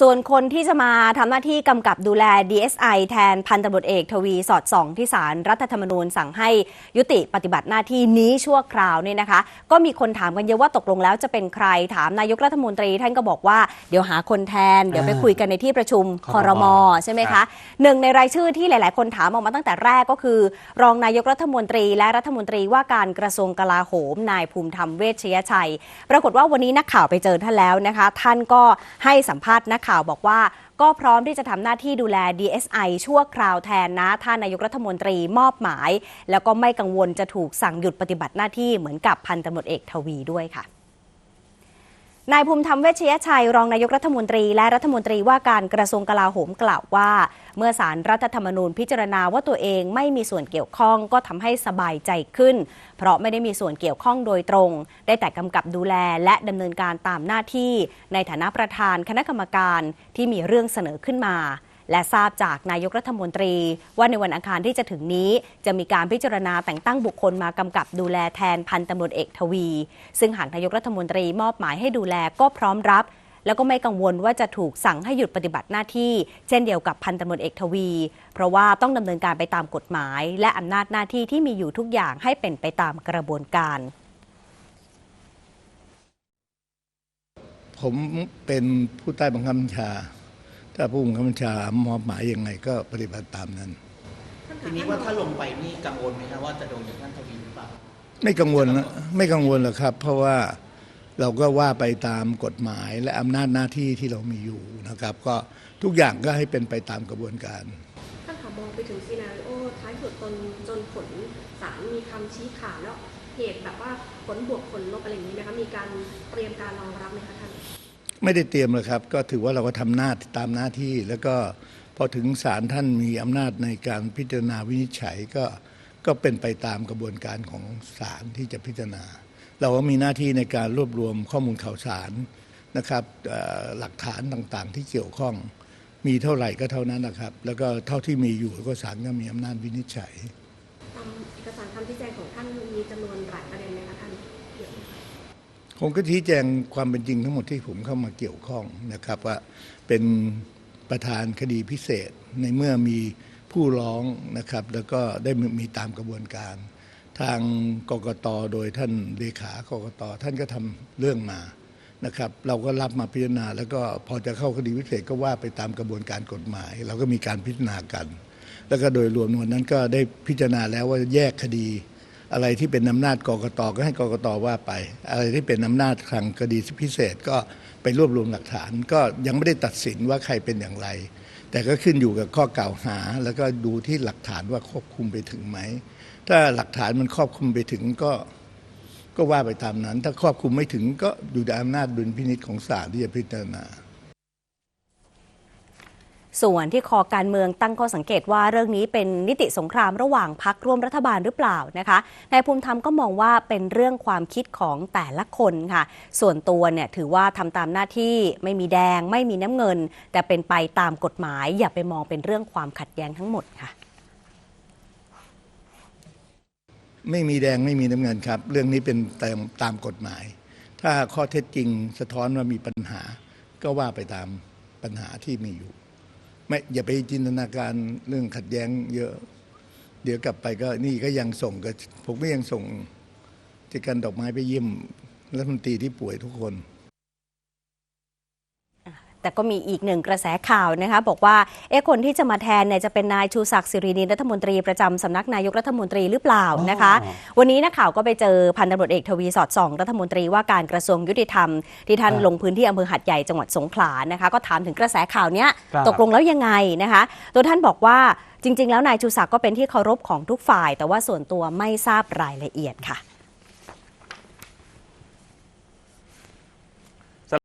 ส่วนคนที่จะมาทำหน้าที่กำกับดูแล DSI แทนพันตำรวจเอกทวีสอดส่องที่ศาลรัฐธรรมนูญสั่งให้ยุติปฏิบัติหน้าที่นี้ชั่วคราวเนี่ยนะคะ ก็มีคนถามกันเยอะว่าตกลงแล้วจะเป็นใครถามนายกรัฐมนตรีท่านก็บอกว่าเดี๋ยวหาคนแทน เดี๋ยวไปคุยกันในที่ประชุมคคอรรมมใช่ไหมคะหนึ่งในรายชื่อที่หลาย ๆ คนถามออกมาตั้งแต่แรกก็คือ รองนายกรัฐมนตรี และรัฐมนตรีว่าการกระทรวงกลาโหมนายภูมิธรรมเวชยชัย ปรากฏว่าวันนี้นักข่าวไปเจอท่านแล้วนะคะ ท่านก็ให้สัมภาษณ์นักข่าวบอกว่า ก็พร้อมที่จะทำหน้าที่ดูแล DSI ชั่วคราวแทนนะท่านนายกรัฐมนตรีมอบหมาย แล้วก็ไม่กังวลจะถูกสั่งหยุดปฏิบัติหน้าที่เหมือนกับพันตำรวจเอกทวีด้วยค่ะ นายภูมิธรรมเวชยชัย รองนายกรัฐมนตรีและรัฐมนตรีว่าการกระทรวงกลาโหมกล่าวว่า เมื่อสารรัฐธรรมนูญพิจารณาว่าตัวเองไม่มีส่วนเกี่ยวข้องก็ทำให้สบายใจขึ้น เพราะไม่ได้มีส่วนเกี่ยวข้องโดยตรง ได้แต่กำกับดูแลและดำเนินการตามหน้าที่ ในฐานะประธานคณะกรรมการที่มีเรื่องเสนอขึ้นมา และทราบจากนายกรัฐมนตรี ว่าในวันอังคารที่จะถึงนี้จะมีการพิจารณาแต่งตั้งบุคคลมากำกับดูแลแทนพันตำรวจเอกทวี ซึ่งหากนายกรัฐมนตรีมอบหมายให้ดูแลก็พร้อมรับแล้วก็ไม่กังวลว่าจะถูกสั่งให้หยุดปฏิบัติหน้าที่ เช่นเดียวกับพันตำรวจเอกทวี เพราะว่าต้องดำเนินการไปตามกฎหมาย และอำนาจหน้าที่ที่มีอยู่ทุกอย่างให้เป็นไปตามกระบวนการ ผมเป็นผู้ใต้บังคับบัญชา ถ้าผู้บังคับบัญชามอบหมายยังไงก็ปฏิบัติตามนั้น ทีนี้ว่าถ้าลงไปนี่กังวลไหมครับว่าจะโดนอย่างท่านทวีหรือเปล่าไม่กังวลนะไม่กังวลหรอกครับ เพราะว่าเราก็ว่าไปตามกฎหมายและอำนาจหน้าที่ที่เรามีอยู่นะครับ ก็ทุกอย่างก็ให้เป็นไปตามกระบวนการท่านขอมองไปถึงซีนาริโอท้ายสุดจนจนผลศาลมีคำชี้ขาดแล้วเหตุแบบว่าผลบวกผลลบอะไรอย่างนี้ไหมคะมีการเตรียมการรองรับไหมคะท่าน ไม่ได้เตรียมเลยครับ ก็ถือว่าเราก็ทำหน้าตามหน้าที่ แล้วก็พอถึงศาลท่านมีอำนาจในการพิจารณาวินิจฉัยก็ก็เป็นไปตามกระบวนการของศาลที่จะพิจารณา เราก็มีหน้าที่ในการรวบรวมข้อมูลข่าวสารนะครับหลักฐานต่างๆ ที่เกี่ยวข้องมีเท่าไหร่ก็เท่านั้นนะครับ แล้วก็เท่าที่มีอยู่ก็ศาลก็มีอำนาจวินิจฉัยตามเอกสารคำชี้แจงของท่านมีจำนวนหลายประเด็นไหมคะท่าน ผมก็ชี้แจงความเป็นจริงทั้งหมดที่ผมเข้ามาเกี่ยวข้องนะครับ ว่าเป็นประธานคดีพิเศษในเมื่อมีผู้ร้องนะครับ แล้วก็ได้มีตามกระบวนการ ทางกกตโดยท่านเลขากกตท่านก็ทำเรื่องมานะครับ เราก็รับมาพิจารณา แล้วก็พอจะเข้าคดีพิเศษก็ว่าไปตามกระบวนการกฎหมาย เราก็มีการพิจารณากัน แล้วก็โดยรวมวันนั้นก็ได้พิจารณาแล้วว่าแยกคดี อะไรที่เป็นอำนาจกรกตก็ให้กรกตว่าไป อะไรที่เป็นอำนาจทางคดีพิเศษก็ไปรวบรวมหลักฐาน ก็ยังไม่ได้ตัดสินว่าใครเป็นอย่างไร แต่ก็ขึ้นอยู่กับข้อกล่าวหา แล้วก็ดูที่หลักฐานว่าควบคุมไปถึงไหม ถ้าหลักฐานมันครอบคลุมไปถึงก็ก็ว่าไปตามนั้น ถ้าครอบคลุมไม่ถึงก็อยู่ในอำนาจดุลพินิจของศาลที่จะพิจารณา ส่วนที่คอการเมืองตั้งข้อสังเกตว่าเรื่องนี้เป็นนิติสงครามระหว่างพักร่วมรัฐบาลหรือเปล่านะคะนายภูมิธรรมก็มองว่าเป็นเรื่องความคิดของแต่ละคนค่ะ ส่วนตัวเนี่ยถือว่าทำตามหน้าที่ไม่มีแดงไม่มีน้ำเงิน แต่เป็นไปตามกฎหมาย อย่าไปมองเป็นเรื่องความขัดแย้งทั้งหมดค่ะไม่มีแดงไม่มีน้ำเงินครับ เรื่องนี้เป็นตามตามกฎหมาย ถ้าข้อเท็จจริงสะท้อนว่ามีปัญหา ก็ว่าไปตามปัญหาที่มีอยู่ ไม่อย่าไปจินตนาการเรื่องขัดแย้งเยอะ เดี๋ยวกลับไปก็นี่ก็ยังส่งก็ผมก็ยังส่งที่กันดอกไม้ไปเยี่ยมรัฐมนตรีที่ป่วยทุกคน แต่ก็มีอีกหนึ่งกระแสข่าวนะคะ บอกว่าเอ๊ะคนที่จะมาแทนเนี่ยจะเป็นนายชูศักดิ์สิรินินรัฐมนตรีประจำสำนักนายกรัฐมนตรีหรือเปล่านะคะ วันนี้นักข่าวก็ไปเจอพันตำรวจเอกทวีสอดส่องรัฐมนตรีว่าการกระทรวงยุติธรรม ที่ท่านครับลงพื้นที่อำเภอหัดใหญ่จังหวัดสงขลานะคะ ก็ถามถึงกระแสข่าวเนี้ยครับตกลงแล้วยังไงนะคะตัวท่านบอกว่าจริง ๆ แล้วนายชูศักดิ์ก็เป็นที่เคารพของทุกฝ่าย แต่ว่าส่วนตัวไม่ทราบรายละเอียดค่ะ